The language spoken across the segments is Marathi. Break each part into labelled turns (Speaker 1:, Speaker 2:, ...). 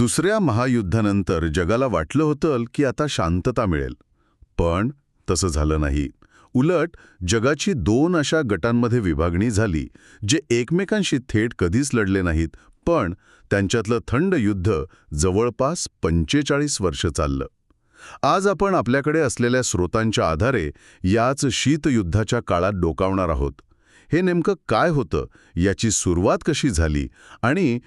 Speaker 1: दुसऱ्या महायुद्धानंतर जगाला वाटलं होतं की आता शांतता मिळेल. पण तसं झालं नाही. उलट जगाची दोन अशा गटांमध्ये विभागणी झाली जे एकमेकांशी थेट कधीच लढले नाहीत पण त्यांच्यातलं थंड युद्ध जवळपास पंचेचाळीस वर्ष चाललं. आज आपण आपल्याकडे असलेल्या स्रोतांच्या आधारे याच शीतयुद्धाच्या काळात डोकावणार आहोत. हे नेमकं काय होतं? याची सुरुवात कशी झाली? आणि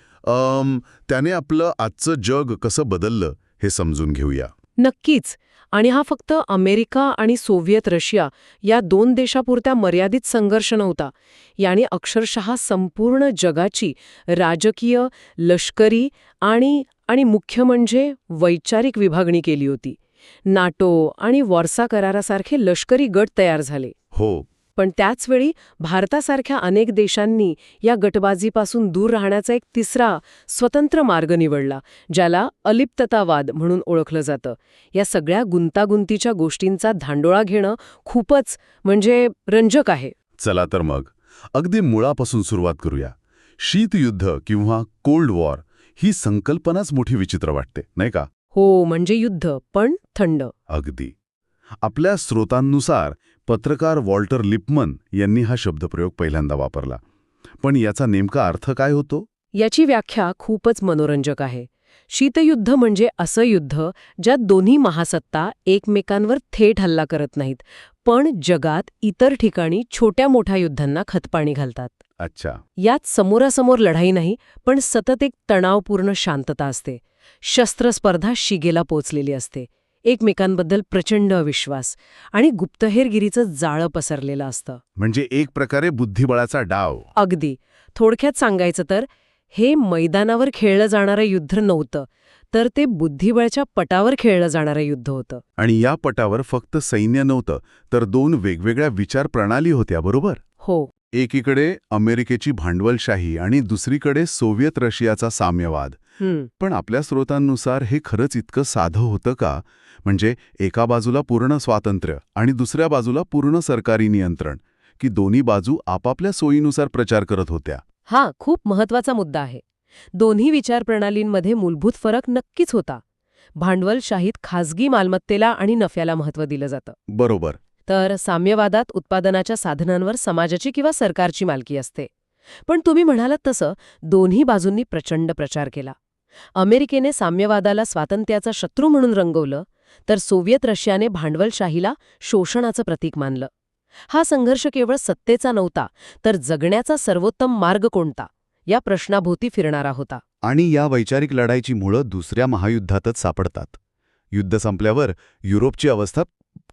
Speaker 1: त्याने आपलं आजचं जग कसं बदललं हे समजून घेऊया.
Speaker 2: नक्कीच. आणि हा फक्त अमेरिका आणि सोव्हिएत रशिया या दोन देशापुरत्या मर्यादित संघर्ष नव्हता. याने अक्षरशः संपूर्ण जगाची राजकीय लष्करी आणि आणि मुख्य म्हणजे वैचारिक विभागणी केली होती. नाटो आणि वॉर्सा करारासारखे लष्करी गट तयार झाले.
Speaker 1: हो.
Speaker 2: पण त्याचवेळी भारतासारख्या अनेक देशांनी या गटबाजीपासून दूर राहण्याचा एक तिसरा स्वतंत्र मार्ग निवडला ज्याला अलिप्ततावाद म्हणून ओळखलं जातं. या सगळ्या गुंतागुंतीच्या गोष्टींचा धांडोळा घेणं खूपच म्हणजे रंजक आहे.
Speaker 1: चला तर मग अगदी मुळापासून सुरुवात करूया. शीतयुद्ध किंवा कोल्ड वॉर ही संकल्पनाच मोठी विचित्र वाटते नाही का?
Speaker 2: हो म्हणजे युद्ध पण थंड.
Speaker 1: अगदी. आपल्या स्रोतांनुसार पत्रकार वॉल्टर लिपमन यांनी हा शब्दप्रयोग पहिल्यांदा वापरला. पण याचा नेमका अर्थ काय होतो?
Speaker 2: याची व्याख्या खूपच मनोरंजक आहे. शीतयुद्ध म्हणजे असं युद्ध ज्यात दोन्ही महासत्ता एकमेकांवर थेट हल्ला करत नाहीत पण जगात इतर ठिकाणी छोट्या मोठ्या युद्धांना खतपाणी घालतात.
Speaker 1: अच्छा.
Speaker 2: यात समोरासमोर लढाई नाही पण सतत एक तणावपूर्ण शांतता असते. शस्त्रस्पर्धा शिगेला पोचलेली असते. एकमेकांबद्दल प्रचंड अविश्वास आणि गुप्तहेरगिरीचं जाळं पसरलेलं असतं.
Speaker 1: म्हणजे एक प्रकारे बुद्धिबळाचा डाव.
Speaker 2: अगदी. थोडक्यात सांगायचं तर हे मैदानावर खेळलं जाणारं युद्ध नव्हतं तर ते बुद्धिबळच्या पटावर खेळलं जाणारं युद्ध होतं.
Speaker 1: आणि या पटावर फक्त सैन्य नव्हतं तर दोन वेगवेगळ्या विचार प्रणाली होत्या बरोबर?
Speaker 2: हो.
Speaker 1: एकीकडे अमेरिकेची भांडवलशाही आणि दुसरीकडे सोव्हिएत रशियाचा साम्यवाद. पण आपल्या स्रोतांनुसार हे खरंच इतकं साधं होतं का? म्हणजे एका बाजूला पूर्ण स्वातंत्र्य आणि दुसऱ्या बाजूला पूर्ण सरकारी नियंत्रण की दोन्ही बाजू आपापल्या सोयीनुसार प्रचार करत होत्या?
Speaker 2: हा खूप महत्त्वाचा मुद्दा आहे. दोन्ही विचारप्रणालींमध्ये मूलभूत फरक नक्कीच होता. भांडवलशाहीत खाजगी मालमत्तेला आणि नफ्याला महत्त्व दिलं जातं.
Speaker 1: बरोबर.
Speaker 2: तर साम्यवादात उत्पादनाच्या साधनांवर समाजाची किंवा सरकारची मालकी असते. पण तुम्ही म्हणालात तसं दोन्ही बाजूंनी प्रचंड प्रचार केला. अमेरिकेने साम्यवादाला स्वातंत्र्याचा शत्रू म्हणून रंगवलं तर सोव्हिएत रशियाने भांडवलशाहीला शोषणाचं प्रतीक मानलं. हा संघर्ष केवळ सत्तेचा नव्हता तर जगण्याचा सर्वोत्तम मार्ग कोणता? या प्रश्नाभोवती फिरणारा होता.
Speaker 1: आणि या वैचारिक लढाईची मुळं दुसऱ्या महायुद्धातच सापडतात. युद्ध संपल्यावर युरोपची अवस्था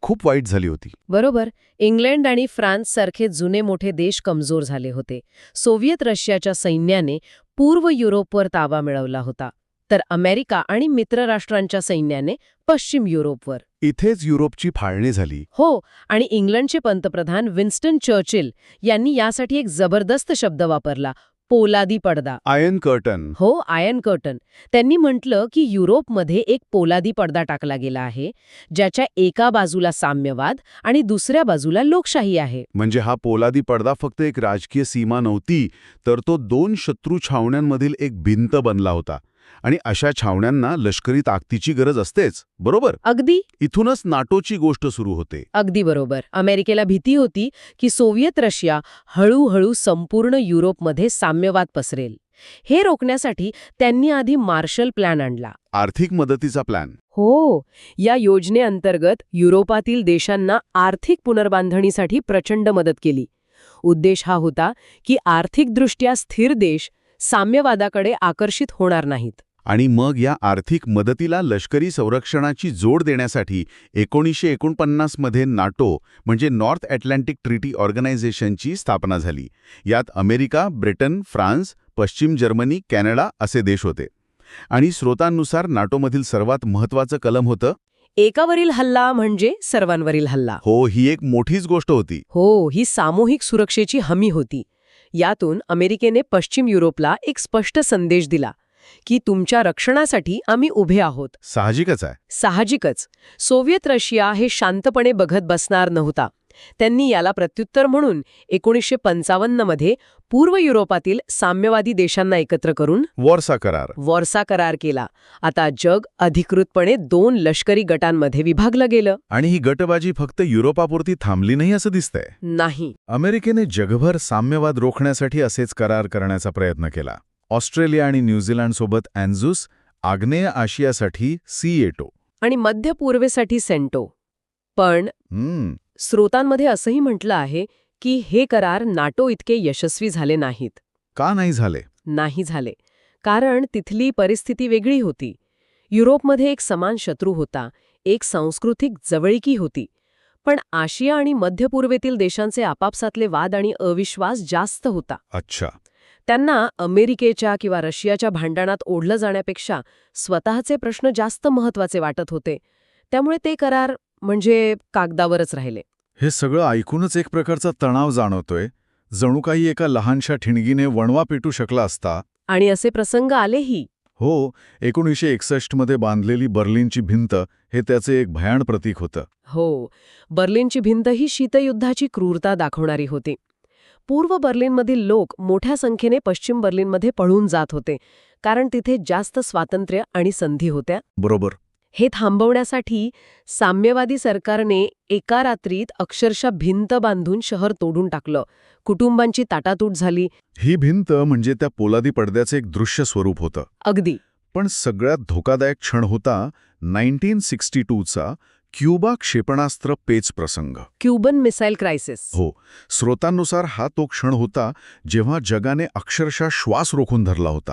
Speaker 1: खूप वाईट झाली होती.
Speaker 2: बरोबर. इंग्लंड आणि फ्रान्स सारखे जुने मोठे देश कमजोर झाले होते. सोव्हिएत रशियाच्या सैन्याने पूर्व युरोपवर ताबा मिळवला होता. तर अमेरिका आणि मित्रराष्ट्रांच्या सैन्याने पश्चिम युरोपवर.
Speaker 1: इथेच युरोपची फाळणी झाली.
Speaker 2: हो आणि इंग्लंडचे पंतप्रधान विन्स्टन चर्चिल यांनी यासाठी एक जबरदस्त शब्द वापरला पोलादी पडदा.
Speaker 1: आयन कर्टन
Speaker 2: हो आयन कर्टन त्यांनी म्हटलं की युरोपमध्ये एक पोलादी पडदा टाकला गेला आहे ज्याच्या एका बाजूला साम्यवाद आणि दुसऱ्या बाजूला लोकशाही आहे.
Speaker 1: म्हणजे हा पोलादी पडदा फक्त एक राजकीय सीमा नव्हती तर तो दोन शत्रू छावण्यांमधील एक भिंत बनला होता. आणि अशा छावण्यांना लष्करी ताकदीची गरज असतेच बरोबर?
Speaker 2: अगदी.
Speaker 1: इथूनच नाटोची गोष्ट सुरू होते.
Speaker 2: अगदी बरोबर. अमेरिकेला भीती होती की सोव्हिएत रशिया हळूहळू संपूर्ण युरोपमध्ये साम्यवाद पसरेल. हे रोखण्यासाठी त्यांनी आधी मार्शल प्लॅन आणला.
Speaker 1: आर्थिक मदतीचा प्लॅन.
Speaker 2: हो. या योजनेअंतर्गत युरोपातील देशांना आर्थिक पुनर्बांधणीसाठी प्रचंड मदत केली. उद्देश हा होता की आर्थिकदृष्ट्या स्थिर देश साम्यवादाकडे आकर्षित होणार नाहीत.
Speaker 1: आणि मग या आर्थिक मदतीला लष्करी संरक्षणाची जोड देण्यासाठी एकोणीसशे एकोणपन्नासमध्ये नाटो म्हणजे नॉर्थ अटलांटिक ट्रिटी ऑर्गनायझेशनची स्थापना झाली. यात अमेरिका ब्रिटन फ्रान्स पश्चिम जर्मनी कॅनडा असे देश होते. आणि स्रोतांनुसार नाटोमधील सर्वात महत्त्वाचं कलम होतं?
Speaker 2: एकावरील हल्ला म्हणजे सर्वांवरील हल्ला.
Speaker 1: हो ही एक मोठीच गोष्ट होती.
Speaker 2: हो ही सामूहिक सुरक्षेची हमी होती. यातून अमेरिकेने पश्चिम युरोपला एक स्पष्ट संदेश दिला की तुमच्या रक्षणासाठी आम्ही उभे आहोत.
Speaker 1: साहजिकच आहे.
Speaker 2: साहजिकच. सोव्हिएत रशिया हे शांतपणे बघत बसणार नव्हता. त्यांनी याला प्रत्युत्तर म्हणून एकोणीसशे पंचावन्नमध्ये पूर्व युरोपातील साम्यवादी देशांना एकत्र करून
Speaker 1: वॉर्सा करार.
Speaker 2: वॉर्सा करार केला. आता जग अधिकृतपणे दोन लष्करी गटांमध्ये विभागलं गेलं.
Speaker 1: आणि ही गटबाजी फक्त युरोपापुरती थांबली नाही असं दिसतंय?
Speaker 2: नाही.
Speaker 1: अमेरिकेने जगभर साम्यवाद रोखण्यासाठी असेच करार करण्याचा प्रयत्न केला. ऑस्ट्रेलिया आणि न्यूझीलंडसोबत अँझुस आग्नेय आशियासाठी सीएटो
Speaker 2: आणि मध्य पूर्वेसाठी सेंटो. पण स्रोतांमध्ये असंही म्हटलं आहे की हे करार नाटो इतके यशस्वी झाले नाहीत.
Speaker 1: का नाही झाले?
Speaker 2: नाही झाले. कारण तिथली परिस्थिती वेगळी होती. युरोपमध्ये एक समान शत्रू होता एक सांस्कृतिक जवळीकी होती. पण आशिया आणि मध्य पूर्वेतील देशांचे आपापसातले वाद आणि अविश्वास जास्त होता.
Speaker 1: अच्छा.
Speaker 2: त्यांना अमेरिकेच्या किंवा रशियाच्या भांडणात ओढलं जाण्यापेक्षा स्वतःचे प्रश्न जास्त महत्त्वाचे वाटत होते. त्यामुळे ते करार म्हणजे कागदावरच राहिले.
Speaker 1: हे सगळं ऐकूनच एक प्रकारचा तणाव जाणवतोय. जणू काही एका लहानशा ठिणगीने वणवा पेटू शकला असता.
Speaker 2: आणि असे प्रसंग आलेही
Speaker 1: हो. एकोणीसशे एकसष्टमध्ये बांधलेली बर्लिनची भिंत हे त्याचे एक भयाण प्रतीक होतं.
Speaker 2: हो बर्लिनची भिंत ही शीतयुद्धाची क्रूरता दाखवणारी होती. पूर्व बर्लिनमधील लोक मोठ्या संख्येने पश्चिम बर्लिनमध्ये पळून जात होते कारण तिथे जास्त स्वातंत्र्य आणि संधी होत्या.
Speaker 1: बरोबर.
Speaker 2: हे थांबवण्यासाठी साम्यवादी सरकारने एका रात्रीत अक्षरशः भिंत बांधून शहर तोडून टाकलं. कुटुंबांची ताटातूट झाली.
Speaker 1: ही भिंत म्हणजे त्या पोलादी पडद्याचे एक दृश्य स्वरूप होतं.
Speaker 2: अगदी.
Speaker 1: पण सगळ्यात धोकादायक क्षण होता नाईन्टीन सिक्स्टी टूचा क्युबा क्षेपणास्त्र पेच प्रसंग.
Speaker 2: Cuban missile crisis.
Speaker 1: हो स्रोतांनुसार हा तो क्षण होता जेव्हा जगाने अक्षरशः श्वास रोखून धरला होता.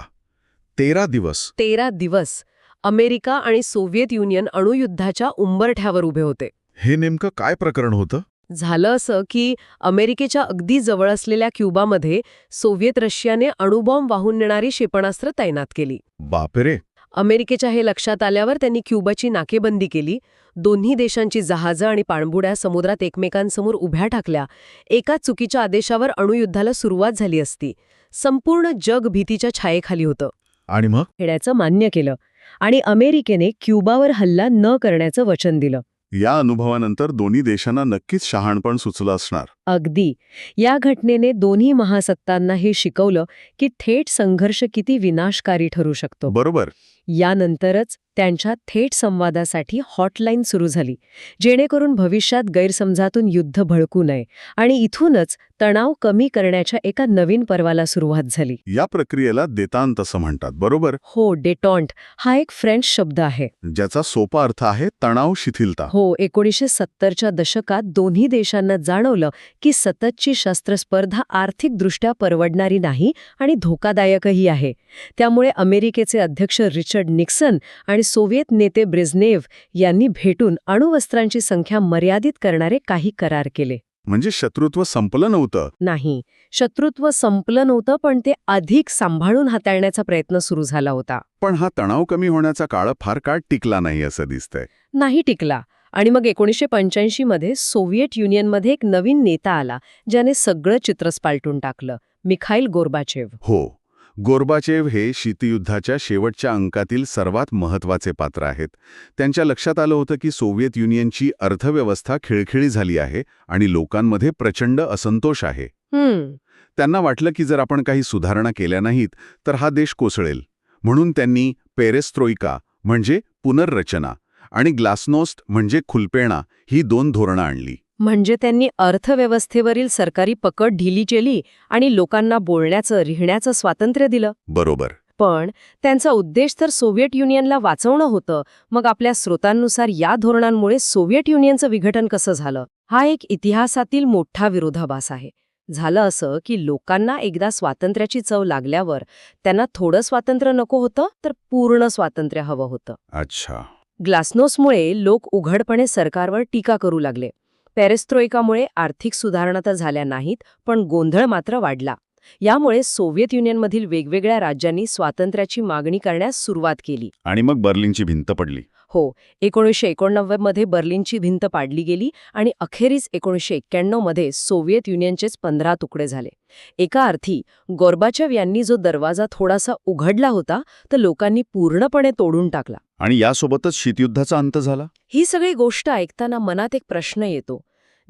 Speaker 1: तेरा दिवस.
Speaker 2: तेरा दिवस. अमेरिका आणि सोव्हिएत युनियन अणुयुद्धाच्या उंबरठ्यावर उभे होते.
Speaker 1: हे नेमकं काय प्रकरण होतं?
Speaker 2: झालं असं की अमेरिकेच्या अगदी जवळ असलेल्या क्युबामध्ये सोव्हिएत रशियाने अणुबॉम्ब वाहून नेणारी क्षेपणास्त्र तैनात केली.
Speaker 1: बापरे!
Speaker 2: अमेरिकेच्या हे लक्षात आल्यावर त्यांनी क्युबाची नाकेबंदी केली. दोन्ही देशांची जहाजं आणि पाणबुड्या समुद्रात एकमेकांसमोर उभ्या टाकल्या एका चुकीच्या आदेशावर अणुयुद्धाला सुरुवात झाली असती. संपूर्ण जग भीतीच्या छायेखाली होतं.
Speaker 1: आणि मग?
Speaker 2: खेड्याचं मान्य केलं. आणि अमेरिकेने क्युबावर हल्ला न करण्याचं वचन दिलं.
Speaker 1: या अनुभवानंतर दोन्ही देशांना नक्कीच शहाणपण सुचलं असणार.
Speaker 2: अगदी. या घटनेने दोन्ही महासत्तांना हे शिकवलं की थेट संघर्ष किती विनाशकारी ठरू शकतो.
Speaker 1: बरोबर.
Speaker 2: यानंतरच त्यांच्या थेट संवादासाठी हॉटलाईन सुरू झाली जेणेकरून भविष्यात गैरसमजातून युद्ध भडकू नये आणि इथूनच तणाव कमी करण्याच्या एका नवीन पर्वाला सुरुवात झाली.
Speaker 1: या प्रक्रियेला देतांत असं म्हणतात बरोबर?
Speaker 2: हो डेटॉन्ट हा एक फ्रेंच शब्द आहे.
Speaker 1: ज्याचा सोपा अर्थ आहे तणाव शिथिलता.
Speaker 2: हो एकोणीसशे सत्तरच्या दशकात दोन्ही देशांना जाणवलं की सततची शस्त्रस्पर्धा आर्थिकदृष्ट्या परवडणारी नाही आणि धोकादायकही आहे. त्यामुळे अमेरिकेचे अध्यक्ष रिचर्ड निक्सन आणि सोव्हिएत नेते ब्रेझनेव्ह यांनी भेटून अणुवस्त्रांची संख्या मर्यादित करणारे काही करार केले.
Speaker 1: म्हणजे शत्रुत्व संपलं नव्हतं?
Speaker 2: नाही. शत्रुत्व संपलं नव्हतं पण ते अधिक सांभाळून हाताळण्याचा प्रयत्न सुरू झाला होता.
Speaker 1: पण हा तणाव कमी होण्याचा काळ फार काळ टिकला नाही असं दिसतंय.
Speaker 2: नाही टिकला. आणि मग एकोणीसशे पंच्याऐंशी मध्ये सोव्हिएट युनियनमध्ये एक नवीन नेता आला ज्याने सगळं चित्रच पालटून टाकलं मिखाईल गोर्बाचेव.
Speaker 1: हो. गोर्बाचेव हे शीतयुद्धाच्या शेवटच्या अंकातील सर्वात महत्त्वाचे पात्र आहेत. त्यांच्या लक्षात आलं होतं की सोव्हिएत युनियनची अर्थव्यवस्था खिळखिळी झाली आहे आणि लोकांमध्ये प्रचंड असंतोष आहे. त्यांना वाटलं की जर आपण काही सुधारणा केल्या नाहीत तर हा देश कोसळेल. म्हणून त्यांनी पेरेस्त्रोइका म्हणजे पुनर्रचना आणि ग्लासनोस्ट म्हणजे खुलपेणा ही दोन धोरणं आणली.
Speaker 2: म्हणजे त्यांनी अर्थव्यवस्थेवरील सरकारी पकड ढिली केली आणि लोकांना बोलण्याचं रिहण्याचं स्वातंत्र्य दिलं.
Speaker 1: बरोबर.
Speaker 2: पण त्यांचा उद्देश तर सोव्हिएट युनियनला वाचवणं होतं. मग आपल्या स्रोतांनुसार या धोरणांमुळे सोव्हिएट युनियनचं विघटन कसं झालं? हा एक इतिहासातील मोठा विरोधाभास आहे. झालं असं की लोकांना एकदा स्वातंत्र्याची चव लागल्यावर त्यांना थोडं स्वातंत्र्य नको होतं तर पूर्ण स्वातंत्र्य हवं होतं.
Speaker 1: अच्छा.
Speaker 2: ग्लासनोसमुळे लोक उघडपणे सरकारवर टीका करू लागले. पेरेस्त्रोइकामुळे आर्थिक सुधारणा तर झाल्या नाहीत पण गोंधळ मात्र वाढला. यामुळे सोव्हिएत युनियनमधील वेगवेगळ्या राज्यांनी स्वातंत्र्याची मागणी करण्यास सुरुवात केली.
Speaker 1: आणि मग बर्लिनची भिंत पडली.
Speaker 2: हो एकोणीसशे एकोणनव्वदमध्ये बर्लिनची भिंत पाडली गेली आणि अखेरीस एकोणीसशे एक्क्याण्णवमध्ये सोव्हिएत युनियनचेच पंधरा तुकडे झाले. एका अर्थी गोर्बाचेव यांनी जो दरवाजा थोडासा उघडला होता तर लोकांनी पूर्णपणे तोडून टाकला.
Speaker 1: आणि यासोबतच शीतयुद्धाचा अंत झाला?
Speaker 2: ही सगळी गोष्ट ऐकताना मनात एक प्रश्न येतो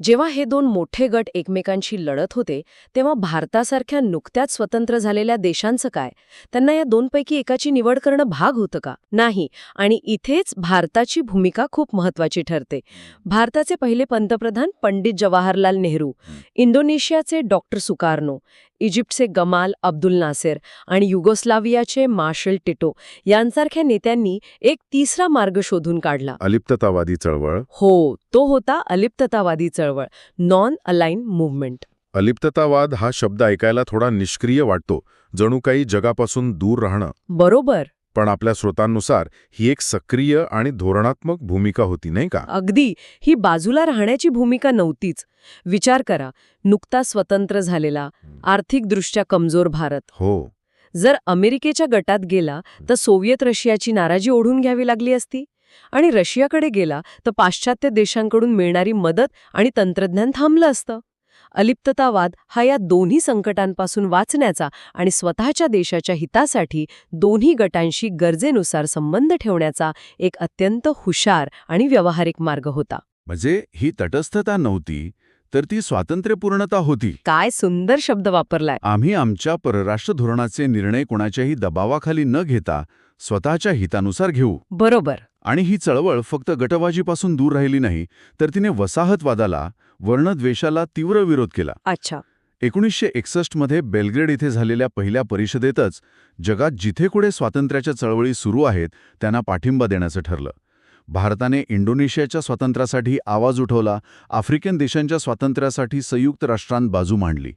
Speaker 2: जेव्हा हे दोन मोठे गट एकमेकांशी लढत होते तेव्हा भारतासारख्या नुकत्याच स्वतंत्र झालेल्या देशांचं काय? त्यांना या दोनपैकी एकाची निवड करणं भाग होतं का? नाही आणि इथेच भारताची भूमिका खूप महत्वाची ठरते. भारताचे पहिले पंतप्रधान पंडित जवाहरलाल नेहरू इंडोनेशियाचे डॉक्टर सुकार्नो इजिप्तचे गमाल अब्दुल नासेर आणि युगोस्लावियाचे मार्शल टिटो यांसारख्या नेत्यांनी एक तिसरा मार्ग शोधून काढला.
Speaker 1: अलिप्ततावादी चळवळ?
Speaker 2: हो तो होता अलिप्ततावादी चळवळ नॉन अलाइन मुव्हमेंट.
Speaker 1: अलिप्ततावाद हा शब्द ऐकायला थोडा निष्क्रिय वाटतो जणू काही जगापासून दूर राहणं.
Speaker 2: बरोबर.
Speaker 1: पण आपल्या स्रोतांनुसार ही एक सक्रिय आणि धोरणात्मक भूमिका होती नाही का?
Speaker 2: अगदी. ही बाजूला राहण्याची भूमिका नव्हतीच. विचार करा नुकता स्वतंत्र झालेला आर्थिकदृष्ट्या कमजोर भारत.
Speaker 1: हो.
Speaker 2: जर अमेरिकेच्या गटात गेला तर सोव्हिएत रशियाची नाराजी ओढून घ्यावी लागली असती? आणि रशियाकडे गेला तर पाश्चात्य देशांकडून मिळणारी मदत आणि तंत्रज्ञान थांबलं असतं? अलिप्ततावाद हा या दोन्ही संकटांपासून वाचण्याचा आणि स्वतःच्या देशाच्या हितासाठी दोन्ही गटांशी गरजेनुसार संबंध ठेवण्याचा एक अत्यंत हुशार आणि व्यावहारिक मार्ग होता.
Speaker 1: म्हणजे ही तटस्थता नव्हती तर ती स्वातंत्र्यपूर्णता होती.
Speaker 2: काय सुंदर शब्द वापरलाय.
Speaker 1: आम्ही आमच्या परराष्ट्र धोरणाचे निर्णय कोणाच्याही दबावाखाली न घेता स्वतःच्या हितानुसार घेऊ.
Speaker 2: बरोबर.
Speaker 1: आणि ही चळवळ फक्त गटबाजीपासून दूर राहिली नाही तर तिने वसाहतवादाला वर्णद्वेषाला तीव्र विरोध केला.
Speaker 2: अच्छा.
Speaker 1: एकोणीसशे एकसष्टमध्ये बेलग्रेड इथे झालेल्या पहिल्या परिषदेतच जगात जिथे कुठे स्वातंत्र्याच्या चळवळी सुरू आहेत त्यांना पाठिंबा देण्याचं ठरलं. भारताने इंडोनेशियाच्या स्वातंत्र्यासाठी आवाज उठवला आफ्रिकन देशांच्या स्वातंत्र्यासाठी संयुक्त राष्ट्रांत बाजू मांडली.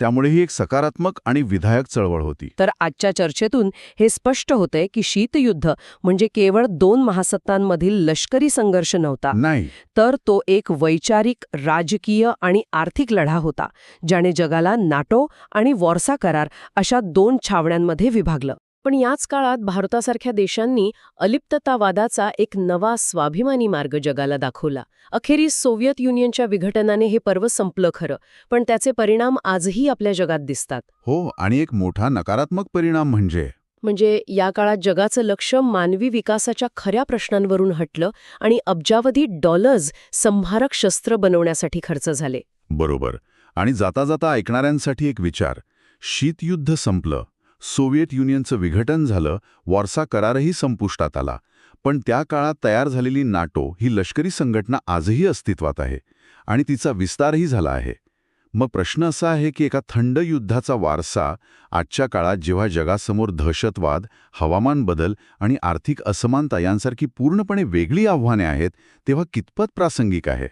Speaker 1: त्यामुळे ही एक सकारात्मक आणि विधायक चळवळ होती.
Speaker 2: तर आजच्या चर्चेतून हे स्पष्ट होतंय की शीतयुद्ध म्हणजे केवळ दोन महासत्तांमधील लष्करी संघर्ष नव्हता.
Speaker 1: नाही.
Speaker 2: तर तो एक वैचारिक राजकीय आणि आर्थिक लढा होता ज्याने जगाला नाटो आणि वॉर्सा करार अशा दोन छावण्यांमध्ये विभागलं. पण याच काळात भारतासारख्या देशांनी अलिप्ततावादाचा एक नवा स्वाभिमानी मार्ग जगाला दाखवला. अखेरीस सोव्हिएत युनियनच्या विघटनाने हे पर्व संपलं खरं पण त्याचे परिणाम आजही आपल्या जगात दिसतात.
Speaker 1: हो आणि एक मोठा नकारात्मक परिणाम म्हणजे?
Speaker 2: म्हणजे या काळात जगाचं लक्ष मानवी विकासाच्या खऱ्या प्रश्नांवरून हटलं आणि अब्जावधी डॉलर्स संहारक शस्त्र बनवण्यासाठी खर्च झाले.
Speaker 1: बरोबर. आणि जाता जाता ऐकणाऱ्यांसाठी एक विचार. शीतयुद्ध संपलं. सोव्हिएट युनियनचं विघटन झालं वॉर्सा करारही संपुष्टात आला. पण त्या काळात तयार झालेली नाटो ही लष्करी संघटना आजही अस्तित्वात आहे आणि तिचा विस्तारही झाला आहे. मग प्रश्न असा आहे की एका थंड युद्धाचा वारसा आजच्या काळात जेव्हा जगासमोर दहशतवाद हवामान बदल आणि आर्थिक असमानता यांसारखी पूर्णपणे वेगळी आव्हाने आहेत तेव्हा कितपत प्रासंगिक आहे?